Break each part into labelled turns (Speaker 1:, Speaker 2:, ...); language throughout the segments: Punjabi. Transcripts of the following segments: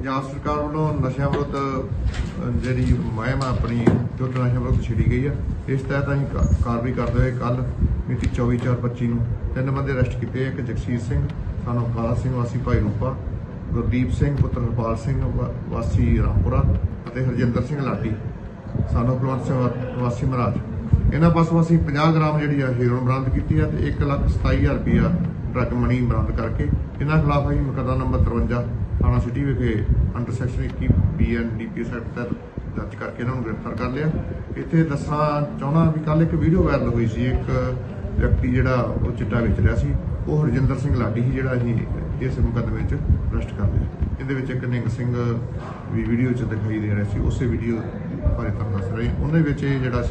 Speaker 1: ਪੰਜਾਬ ਸਰਕਾਰ ਵੱਲੋਂ ਨਸ਼ਿਆਂ ਵਿਰੁੱਧ ਜਿਹੜੀ ਮਹਿਮ ਆ ਆਪਣੀ ਯੁੱਧ ਨਸ਼ਿਆਂ ਵਿਰੁੱਧ ਛਿੜੀ ਗਈ ਆ। ਇਸ ਤਹਿਤ ਅਸੀਂ ਕਾ- ਕਾਰਵਾਈ ਕਰਦੇ ਹੋਏ ਕੱਲ ਮਿਤੀ 24/4/25 ਨੂੰ ਤਿੰਨ ਬੰਦੇ ਅਰੈਸਟ ਕੀਤੇ ਇੱਕ ਜਗਸੀਰ ਸਿੰਘ ਸਾਨੂੰ ਕਾਲਾ ਸਿੰਘ ਵਾਸੀ ਭਾਈ ਰੂਪਾ ਗੁਰਦੀਪ ਸਿੰਘ ਪੁੱਤਰ ਹਰਪਾਲ ਸਿੰਘ ਵਾ- ਵਾਸੀ ਰਾਮਪੁਰਾ ਅਤੇ ਹਰਜਿੰਦਰ ਸਿੰਘ ਲਾਟੀ ਸਾਨੂੰ ਕੁਲਵੰਤ ਸਿੰਘ ਵਾਸੀ ਮਹਾਰਾਜ। ਇਹਨਾਂ ਪਾਸੋਂ ਅਸੀਂ 50 ਗ੍ਰਾਮ ਜਿਹੜੀ ਆ ਹੈਰੋਇਨ ਬਰਾਮਦ ਕੀਤੀ ਆ ਤੇ 1,27,000 ਰੁਪਇਆ ਡਰੱਗ ਮਨੀ ਬਰਾਮਦ ਕਰਕੇ ਇਹਨਾਂ ਖਿਲਾਫ ਅਸੀਂ ਮੁਕੱਦਮਾ ਨੰਬਰ 53 ਥਾਣਾ ਸਿਟੀ ਵਿਖੇ ਅੰਡਰ ਸੈਕਸ਼ਨ 21 ਬੀਐਨਡੀਪੀ ਸੈਕਟ ਤਹਿਤ ਦਰਜ ਕਰਕੇ ਇਹਨਾਂ ਨੂੰ ਗ੍ਰਿਫਤਾਰ ਕਰ ਲਿਆ। ਇੱਥੇ ਦੱਸਣਾ ਚਾਹਣਾ ਵੀ ਕੱਲ ਇੱਕ ਵੀਡੀਓ ਵਾਇਰਲ ਹੋਈ ਸੀ। ਇੱਕ ਵਿਅਕਤੀ ਜਿਹੜਾ ਉਹ ਚਿੱਟਾ ਵੇਚ ਰਿਹਾ ਸੀ, ਉਹ ਹਰਜਿੰਦਰ ਸਿੰਘ ਲਾਡੀ ਸੀ, ਜਿਹੜਾ ਅਸੀਂ ਇਸ ਮੁਕੱਦਮੇ 'ਚ ਅਰੈਸਟ ਕਰ ਲਿਆ। ਇਹਦੇ ਵਿੱਚ ਇੱਕ ਨਿੰਗ ਸਿੰਘ ਵੀ ਵੀਡੀਓ 'ਚ ਦਿਖਾਈ ਦੇ ਰਿਹਾ ਸੀ, ਉਸੇ ਵੀਡੀਓ ਬਾਰੇ ਤੁਹਾਨੂੰ ਦੱਸ ਰਹੇ ਹਾਂ। ਉਹਦੇ ਵਿੱਚ ਇਹ ਜਿਹੜਾ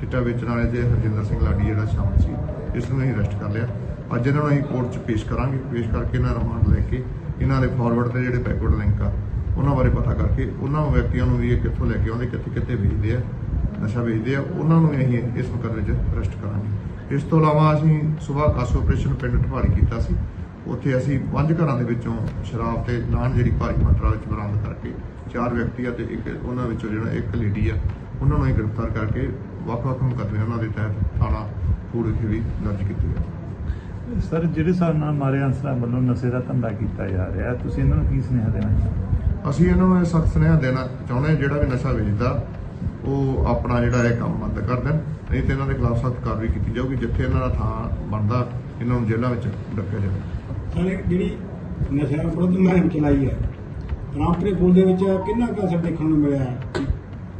Speaker 1: ਚਿੱਟਾ ਵੇਚਣ ਵਾਲੇ ਤੇ ਹਰਜਿੰਦਰ ਸਿੰਘ ਲਾਡੀ ਜਿਹੜਾ ਸ਼ਾਮਲ ਸੀ, ਇਸ ਨੂੰ ਅਸੀਂ ਅਰੈਸਟ ਕਰ ਲਿਆ। ਅੱਜ ਇਹਨਾਂ ਨੂੰ ਅਸੀਂ ਕੋਰਟ 'ਚ ਪੇਸ਼ ਕਰਾਂਗੇ। ਪੇਸ਼ ਕਰਕੇ ਇਹਨਾਂ ਰਿਮਾਂਡ ਲੈ ਕੇ ਇਹਨਾਂ ਦੇ ਫਾਰਵਰਡ ਤੇ ਜਿਹੜੇ ਬੈਕਵਰਡ ਲਿੰਕ ਆ, ਉਹਨਾਂ ਬਾਰੇ ਪਤਾ ਕਰਕੇ ਉਹਨਾਂ ਵਿਅਕਤੀਆਂ ਨੂੰ ਵੀ ਇਹ ਕਿੱਥੋਂ ਲੈ ਕੇ ਆਉਂਦੇ, ਕਿੱਥੇ ਕਿੱਥੇ ਵੇਚਦੇ ਆ, ਨਸ਼ਾ ਵੇਚਦੇ ਆ, ਉਹਨਾਂ ਨੂੰ ਵੀ ਅਸੀਂ ਇਸ ਮੁਕੱਦਮੇ 'ਚ ਅਰੈਸਟ ਕਰਾਂਗੇ। ਇਸ ਤੋਂ ਇਲਾਵਾ ਅਸੀਂ ਸਵੇਰ ਕਾਸ ਆਪਰੇਸ਼ਨ ਪਿੰਡ ਢਵਾੜੀ ਕੀਤਾ ਸੀ। ਉੱਥੇ ਅਸੀਂ ਪੰਜ ਘਰਾਂ ਦੇ ਵਿੱਚੋਂ ਸ਼ਰਾਬ ਤੇ ਨਾਨ ਜਿਹੜੀ ਭਾਰੀ ਮਾਤਰਾ ਵਿੱਚ ਬਰਾਮਦ ਕਰਕੇ ਚਾਰ ਵਿਅਕਤੀ ਆ ਤੇ ਇੱਕ ਉਹਨਾਂ ਵਿੱਚੋਂ ਜਿਹੜਾ ਇੱਕ ਲੇਡੀ ਆ, ਉਹਨਾਂ ਨੂੰ ਹੀ ਗ੍ਰਿਫਤਾਰ ਕਰਕੇ ਵੱਖ-ਵੱਖ ਮੁਕੱਦਮੇ ਉਹਨਾਂ ਦੇ ਤਹਿਤ ਥਾਣਾ ਫੂਡ ਵਿਖੇ ਵੀ ਦਰਜ ਕੀਤੇ ਗਏ।
Speaker 2: ਸਰ ਜਿਹੜੇ ਹਿਸਾਬ ਨਾਲ ਮਾਰੇ ਅਨਸਰਾਂ ਵੱਲੋਂ ਨਸ਼ੇ ਦਾ ਧੰਦਾ ਕੀਤਾ ਜਾ ਰਿਹਾ ਤੁਸੀਂ ਇਹਨਾਂ ਨੂੰ ਕੀ ਸੁਨੇਹਾ ਦੇਣਾ ਚਾਹੁੰਦੇ?
Speaker 1: ਅਸੀਂ ਇਹਨਾਂ ਨੂੰ ਇਹ ਸਖਤ ਸੁਨੇਹਾ ਦੇਣਾ ਚਾਹੁੰਦੇ ਹਾਂ ਜਿਹੜਾ ਵੀ ਨਸ਼ਾ ਵੇਚਦਾ ਉਹ ਆਪਣਾ ਜਿਹੜਾ ਇਹ ਕੰਮ ਬੰਦ ਕਰ ਦੇਣ। ਨਹੀਂ ਤੇ ਇਹਨਾਂ ਦੇ ਖਿਲਾਫ ਸਖਤ ਕਾਰਵਾਈ ਕੀਤੀ ਜਾਊਗੀ ਜਿੱਥੇ ਇਹਨਾਂ ਦਾ ਥਾਂ ਬਣਦਾ ਇਹਨਾਂ ਨੂੰ ਜੇਲ੍ਹਾਂ ਵਿੱਚ ਡੱਕਿਆ ਜਾਵੇ।
Speaker 3: ਸਰ ਜਿਹੜੀ ਨਸ਼ਿਆਂ ਵਿਰੁੱਧ ਮੁਹਿੰਮ ਚਲਾਈ ਹੈ ਰਾਮਪੁਰੇ ਪੁਲ ਦੇ ਵਿੱਚ ਕਿੰਨਾ ਕੁ ਅਸਰ ਦੇਖਣ ਨੂੰ ਮਿਲਿਆ? ਹੈ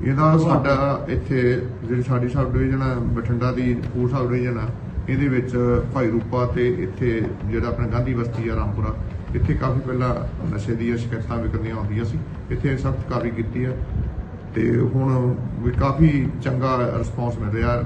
Speaker 1: ਇਹਦਾ ਸਾਡਾ ਇੱਥੇ ਜਿਹੜੀ ਸਾਡੀ ਸਬ ਡਿਵੀਜ਼ਨ ਬਠਿੰਡਾ ਦੀ ਫੂਡ ਸਬ ਡਿਵੀਜ਼ਨ ਆ ਇਹਦੇ ਵਿੱਚ ਭਾਈ ਰੂਪਾ ਤੇ ਇੱਥੇ ਜਿਹੜਾ ਆਪਣਾ ਗਾਂਧੀ ਬਸਤੀ ਆ ਰਾਮਪੁਰਾ, ਇੱਥੇ ਕਾਫੀ ਪਹਿਲਾਂ ਨਸ਼ੇ ਦੀਆਂ ਸ਼ਿਕਾਇਤਾਂ ਵਿਕਰਦੀਆਂ ਆਉਂਦੀਆਂ ਸੀ। ਇੱਥੇ ਸਖਤ ਕਾਰਵਾਈ ਕੀਤੀ ਆ ਤੇ ਹੁਣ ਵੀ ਕਾਫੀ ਚੰਗਾ ਰਿਸਪੌਂਸ ਮਿਲ ਰਿਹਾ।